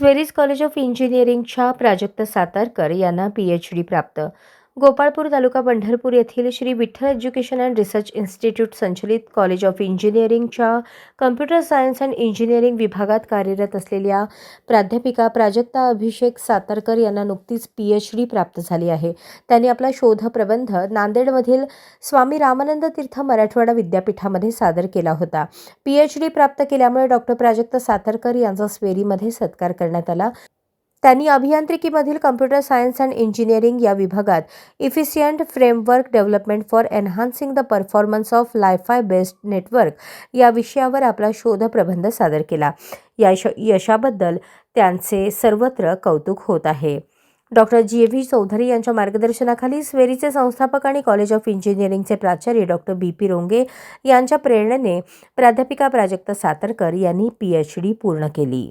SVERI's college of इंजिनिअरिंगच्या प्राजक्त सातारकर यांना P H D प्राप्त. गोपाळपूर तालुका पंढरपूर येथील Shri Vitthal education and research institute संचलित कॉलेज ऑफ इंजिनिअरिंगच्या कम्प्युटर सायन्स अँड इंजिनिअरिंग विभागात कार्यरत असलेल्या प्राध्यापिका प्राजक्ता अभिषेक सातारकर यांना नुकतीच पी एच डी प्राप्त झाली आहे. त्यांनी आपला शोधप्रबंध नांदेडमधील स्वामी रामानंद तीर्थ मराठवाडा विद्यापीठामध्ये सादर केला होता. पी एच डी प्राप्त केल्यामुळे डॉक्टर प्राजक्ता सातारकर यांचा स्वेरीमध्ये सत्कार करण्यात आला. त्यांनी अभियांत्रिकीमधील कम्प्युटर सायन्स अँड इंजिनिअरिंग या विभागात efficient framework development for enhancing the performance of LiFi based network या विषयावर आपला शोधप्रबंध सादर केला. या यशाबद्दल त्यांचे सर्वत्र कौतुक होत आहे. डॉक्टर जी. व्ही. चौधरी यांच्या मार्गदर्शनाखाली स्वेरीचे संस्थापक आणि कॉलेज ऑफ इंजिनिअरिंगचे प्राचार्य डॉक्टर बी. पी. रोंगे यांच्या प्रेरणेने प्राध्यापिका प्राजक्ता सातरकर यांनी पी एच डी पूर्ण केली.